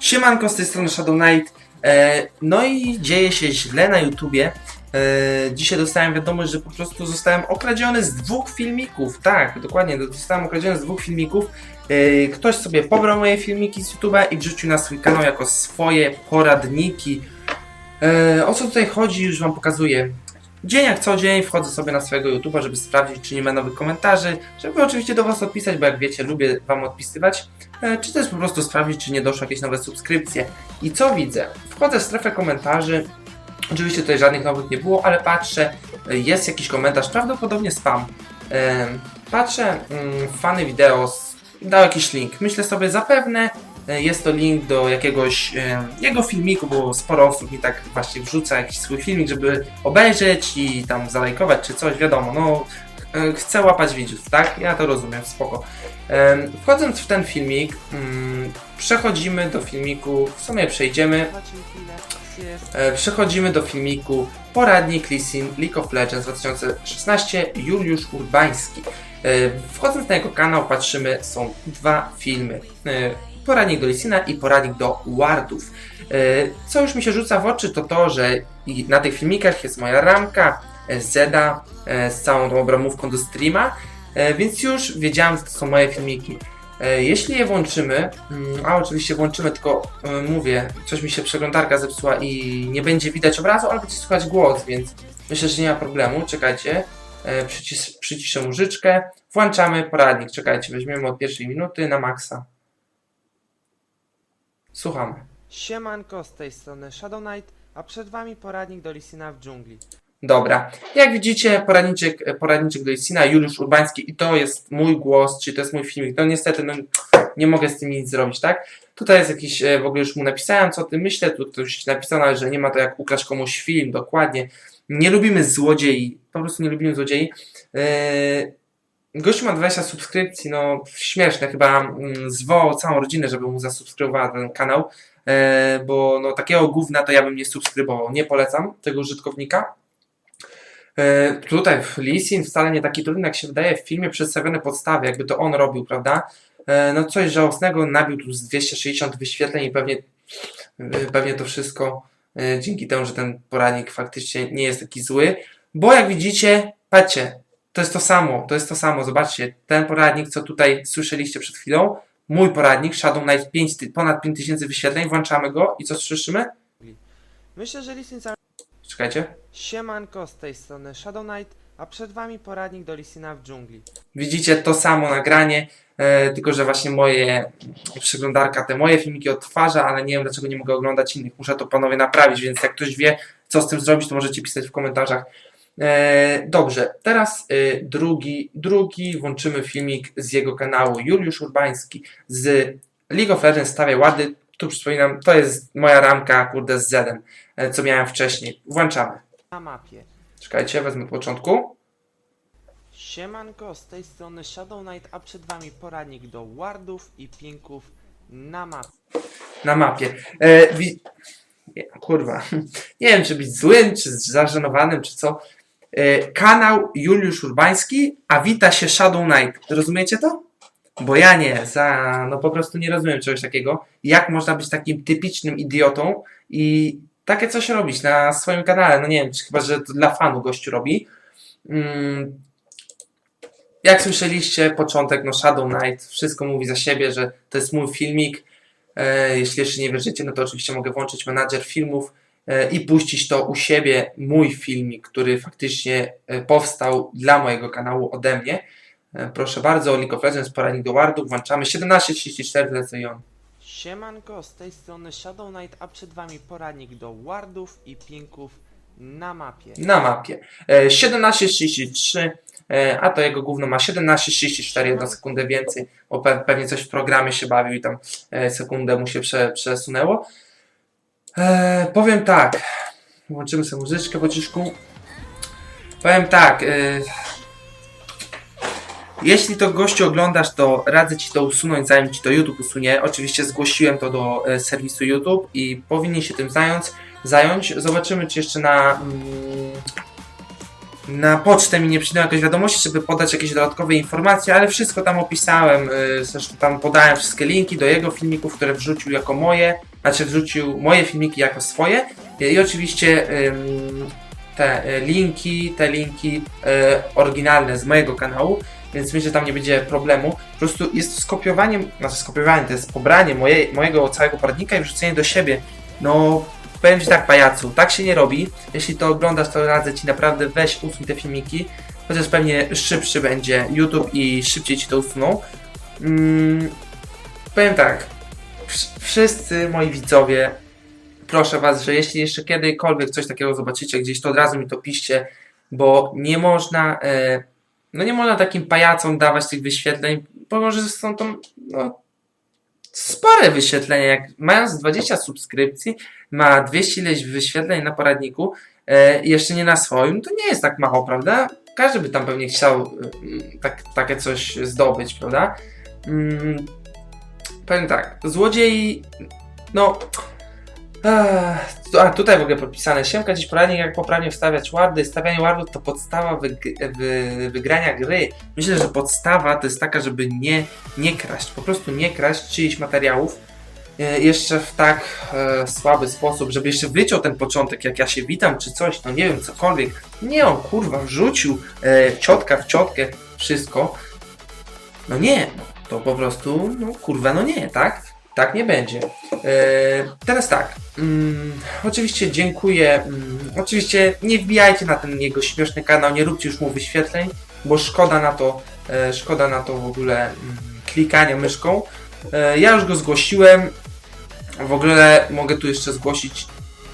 Siemanko, z tej strony Shadow Knight. E, no i dzieje się źle na YouTubie. E, dzisiaj dostałem wiadomość, że po prostu zostałem okradziony z dwóch filmików. Tak, dokładnie, zostałem okradziony z dwóch filmików. E, ktoś sobie pobrał moje filmiki z YouTube'a i wrzucił na swój kanał jako swoje poradniki. E, o co tutaj chodzi, już Wam pokazuję. Dzień jak co dzień wchodzę sobie na swojego YouTube'a, żeby sprawdzić, czy nie ma nowych komentarzy, żeby oczywiście do Was odpisać, bo jak wiecie, lubię Wam odpisywać, e, czy też po prostu sprawdzić, czy nie doszły jakieś nowe subskrypcje. I co widzę? Wchodzę w strefę komentarzy, oczywiście tutaj żadnych nowych nie było, ale patrzę, e, jest jakiś komentarz, prawdopodobnie spam. E, Patrzę, mm, fany wideo, dał jakiś link. Myślę sobie, zapewne jest to link do jakiegoś e, jego filmiku, bo sporo osób mi tak właśnie wrzuca jakiś swój filmik, żeby obejrzeć i tam zalajkować czy coś, wiadomo, no e, chcę łapać widzów, tak? Ja to rozumiem, spoko. Wchodząc w ten filmik, mm, przechodzimy do filmiku, w sumie przejdziemy, E, Przechodzimy do filmiku Poradnik Lisin League of Legends 2016 Juliusz Urbański. E, Wchodząc na jego kanał patrzymy, są dwa filmy. Poradnik do Lisina i poradnik do Wardów. E, Co już mi się rzuca w oczy to to, że na tych filmikach jest moja ramka e, Zeda e, z całą tą obramówką do streama, więc już wiedziałem, że to są moje filmiki. Jeśli je włączymy, mm, a oczywiście włączymy, tylko mówię, coś mi się przeglądarka zepsuła i nie będzie widać obrazu, ale będzie słychać głos, więc myślę, że nie ma problemu. Czekajcie, przycis przyciszę muzyczkę, włączamy poradnik. Czekajcie, weźmiemy od pierwszej minuty na maksa. Słuchamy. Siemanko, z tej strony Shadow Knight, a przed wami poradnik do Lisina w dżungli. Dobra. Jak widzicie, poradniczek, poradniczek do Isina, Juliusz Urbański i to jest mój głos, czyli to jest mój filmik. No niestety, no, nie mogę z tym nic zrobić, tak? Tutaj jest jakiś, e, w ogóle już mu napisałem, co o tym myślę, tu ktoś napisano, że nie ma to jak ukraść komuś film, dokładnie. Nie lubimy złodziei, po prostu nie lubimy złodziei. Eee, Gościu ma 20 subskrypcji, no śmieszne, chyba mm, zwołał całą rodzinę, żeby mu zasubskrybowała ten kanał, e, bo no takiego gówna to ja bym nie subskrybował, nie polecam tego użytkownika. E, Tutaj Lisin wcale nie taki trudny, jak się wydaje w filmie przedstawione podstawy, jakby to on robił, prawda? E, No coś żałosnego, nabił tu z 260 wyświetleń i pewnie, pewnie to wszystko dzięki temu, że ten poradnik faktycznie nie jest taki zły, bo jak widzicie, patrzcie, to jest to samo, to jest to samo, zobaczcie, ten poradnik, co tutaj słyszeliście przed chwilą, mój poradnik, Shadow Knight 5, ty- ponad 5000 wyświetleń, włączamy go i co słyszymy? Myślę, że cały... Czekajcie. Siemanko, z tej strony Shadow Knight, a przed wami poradnik do Lisina w dżungli. Widzicie to samo nagranie, e, tylko że właśnie moje przeglądarka te moje filmiki odtwarza, ale nie wiem dlaczego nie mogę oglądać innych. Muszę to panowie naprawić, więc jak ktoś wie, co z tym zrobić, to możecie pisać w komentarzach. E, dobrze, teraz e, drugi, drugi włączymy filmik z jego kanału Juliusz Urbański z League of Legends stawia łady. Tu przypominam, to jest moja ramka, kurde, z Zedem, e, co miałem wcześniej. Włączamy. Na mapie. Czekajcie, wezmę od początku. Siemanko, z tej strony Shadow Knight, a przed wami poradnik do wardów i pinków na mapie. na mapie. E, wi- kurwa. Nie wiem, czy być złym, czy zażenowanym, czy co. E, kanał Juliusz Urbański, a wita się Shadow Knight. Rozumiecie to? Bo ja nie, za, no po prostu nie rozumiem czegoś takiego. Jak można być takim typicznym idiotą i takie coś robić na swoim kanale? No nie wiem, chyba, że to dla fanu gościu robi. Mm, jak słyszeliście, początek, no Shadow Knight, wszystko mówi za siebie, że to jest mój filmik. E, jeśli jeszcze nie wierzycie, no to oczywiście mogę włączyć menadżer filmów i puścić to u siebie, mój filmik, który faktycznie e, powstał dla mojego kanału ode mnie. E, proszę bardzo, League of Legends, poradnik do wardów, włączamy 17.34, lecę i on. Siemanko, z tej strony Shadow Knight, a przed wami poradnik do wardów i pinków na mapie. Na mapie. E, 17.33, e, a to jego gówno ma 17.34, jedną sekundę więcej, bo pe pewnie coś w programie się bawił i tam e, sekundę mu się prze przesunęło. E, powiem tak, włączymy sobie muzyczkę po ciszku. Powiem tak, e, jeśli to gościu oglądasz, to radzę ci to usunąć, zanim ci to YouTube usunie. Oczywiście zgłosiłem to do e, serwisu YouTube i powinien się tym zająć. zająć. Zobaczymy, czy jeszcze na. Mm, na pocztę mi nie przyjdą jakieś wiadomości, żeby podać jakieś dodatkowe informacje, ale wszystko tam opisałem, y, zresztą tam podałem wszystkie linki do jego filmików, które wrzucił jako moje, znaczy wrzucił moje filmiki jako swoje i oczywiście te y, linki, te linki y, oryginalne z mojego kanału, więc myślę, że tam nie będzie problemu. Po prostu jest skopiowanie, znaczy skopiowanie, to jest pobranie moje, mojego całego poradnika i wrzucenie do siebie. No, powiem Ci tak, pajacu, tak się nie robi. Jeśli to oglądasz, to radzę Ci naprawdę weź usuń te filmiki, chociaż pewnie szybszy będzie YouTube i szybciej Ci to usuną. Mm, powiem tak, wszyscy moi widzowie, proszę Was, że jeśli jeszcze kiedykolwiek coś takiego zobaczycie gdzieś, to od razu mi to piszcie, bo nie można, e, no nie można takim pajacom dawać tych wyświetleń, pomimo, że są to no, spore wyświetlenia, jak mając 20 subskrypcji, ma 200 ileś wyświetleń na poradniku, e, jeszcze nie na swoim, to nie jest tak mało, prawda? Każdy by tam pewnie chciał mm, tak, takie coś zdobyć, prawda? Mm, powiem tak, złodziej, no... Tu- a tutaj w ogóle podpisane. Siemka dziś poradnik, jak poprawnie wstawiać wardy. Stawianie wardów to podstawa wyg- wy- wygrania gry. Myślę, że podstawa to jest taka, żeby nie, nie kraść. Po prostu nie kraść czyichś materiałów. E, jeszcze w tak e, słaby sposób, żeby jeszcze wyciął ten początek, jak ja się witam, czy coś, no nie wiem, cokolwiek. Nie, on kurwa wrzucił e, ciotka w ciotkę, wszystko. No nie, no, to po prostu, no kurwa, no nie, tak? Tak nie będzie. E, teraz tak. Mm, oczywiście dziękuję. Mm, oczywiście nie wbijajcie na ten jego śmieszny kanał, nie róbcie już mu wyświetleń, bo szkoda na to, e, szkoda na to w ogóle mm, klikania myszką. E, ja już go zgłosiłem. W ogóle mogę tu jeszcze zgłosić.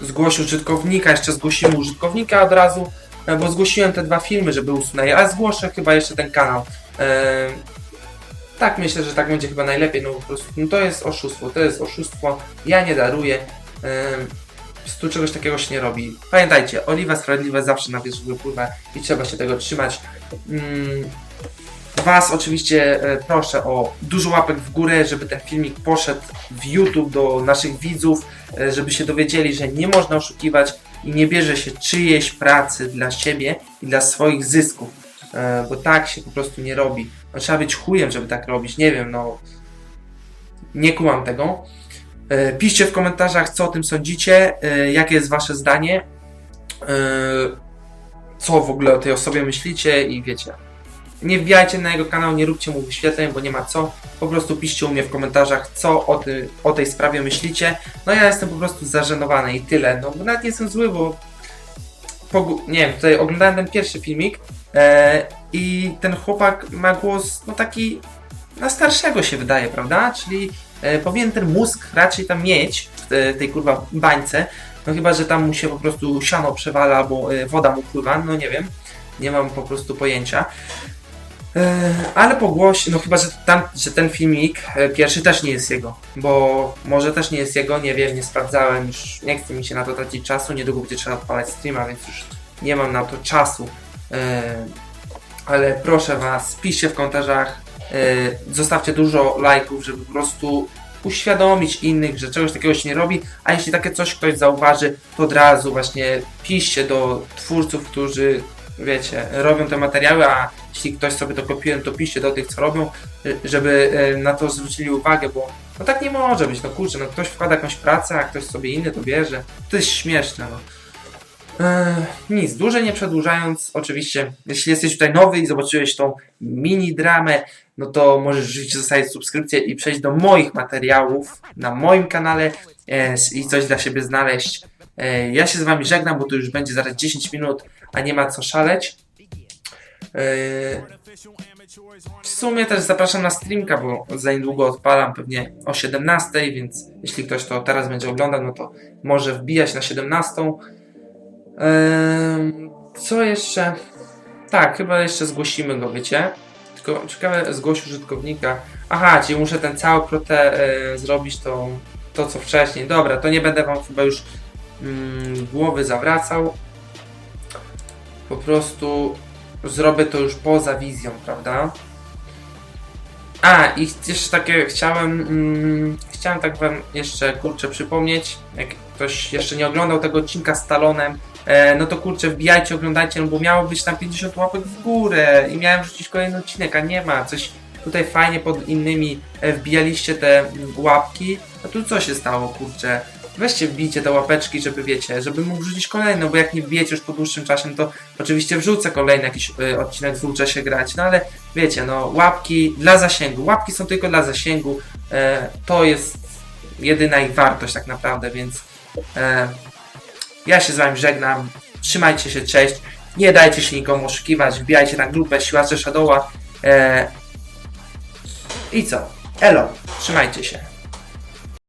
Zgłoś użytkownika, jeszcze zgłosimy użytkownika od razu, bo zgłosiłem te dwa filmy, żeby usunąć, a zgłoszę chyba jeszcze ten kanał. Tak, myślę, że tak będzie chyba najlepiej, no po prostu no to jest oszustwo, to jest oszustwo, ja nie daruję. Ym, prostu czegoś takiego się nie robi. Pamiętajcie, oliwa sprawiedliwe zawsze na wierzch wypływa i trzeba się tego trzymać. Ym, Was oczywiście e, proszę o dużo łapek w górę, żeby ten filmik poszedł w YouTube do naszych widzów, e, żeby się dowiedzieli, że nie można oszukiwać i nie bierze się czyjejś pracy dla siebie i dla swoich zysków, bo tak się po prostu nie robi. No, trzeba być chujem, żeby tak robić. Nie wiem, no. Nie kumam tego. E, Piszcie w komentarzach, co o tym sądzicie, e, jakie jest wasze zdanie, e, co w ogóle o tej osobie myślicie i wiecie. Nie wbijajcie na jego kanał, nie róbcie mu wyświetleń, bo nie ma co. Po prostu piszcie u mnie w komentarzach, co o, ty, o tej sprawie myślicie. No ja jestem po prostu zażenowany i tyle. No nawet nie jestem zły, bo nie wiem, tutaj oglądałem ten pierwszy filmik e, i ten chłopak ma głos, no taki na starszego się wydaje, prawda? Czyli e, powinien ten mózg raczej tam mieć w te, tej kurwa bańce, no chyba, że tam mu się po prostu siano przewala albo e, woda mu pływa, no nie wiem, nie mam po prostu pojęcia. E, ale po no chyba, że, tam, że ten filmik e, pierwszy też nie jest jego, bo może też nie jest jego, nie wiem, nie sprawdzałem, już nie chce mi się na to tracić czasu, niedługo będzie trzeba odpalać streama, więc już nie mam na to czasu. E, ale proszę Was, piszcie w komentarzach, zostawcie dużo lajków, żeby po prostu uświadomić innych, że czegoś takiego się nie robi, a jeśli takie coś ktoś zauważy, to od razu właśnie piszcie do twórców, którzy wiecie, robią te materiały, a jeśli ktoś sobie to kopiuje, to piszcie do tych, co robią, żeby y, na to zwrócili uwagę, bo no tak nie może być, no kurczę, no ktoś wkłada jakąś pracę, a ktoś sobie inny to bierze. To jest śmieszne, no. Eee, nic, dłużej nie przedłużając, oczywiście, jeśli jesteś tutaj nowy i zobaczyłeś tą mini dramę, no to możesz rzeczywiście zostawić subskrypcję i przejść do moich materiałów na moim kanale e, i coś dla siebie znaleźć. E, ja się z wami żegnam, bo to już będzie zaraz 10 minut, a nie ma co szaleć. E, w sumie też zapraszam na streamka, bo za niedługo odpalam pewnie o 17, więc jeśli ktoś to teraz będzie oglądał, no to może wbijać na 17. Ehm, co jeszcze? Tak, chyba jeszcze zgłosimy go, wiecie? Tylko ciekawe, zgłoś użytkownika. Aha, czyli muszę ten cały protę e, zrobić to, to, co wcześniej. Dobra, to nie będę wam chyba już mm, głowy zawracał. Po prostu zrobię to już poza wizją, prawda? A, i jeszcze takie chciałem, mm, chciałem tak wam jeszcze kurczę przypomnieć, jak ktoś jeszcze nie oglądał tego odcinka z Talonem, e, no to kurczę, wbijajcie, oglądajcie, no bo miało być tam 50 łapek w górę i miałem wrzucić kolejny odcinek, a nie ma, coś tutaj fajnie pod innymi e, wbijaliście te mm, łapki, a tu co się stało, kurczę? Weźcie wbijcie te łapeczki, żeby wiecie, żeby mógł wrzucić kolejny, no bo jak nie wbijecie już po dłuższym czasie, no to oczywiście wrzucę kolejny jakiś y, odcinek, zwrócę się grać, no ale wiecie, no łapki dla zasięgu, łapki są tylko dla zasięgu, e, to jest jedyna ich wartość tak naprawdę, więc e, ja się z wami żegnam, trzymajcie się, cześć, nie dajcie się nikomu oszukiwać, wbijajcie na grupę Siłacze Shadowa e, i co? Elo, trzymajcie się.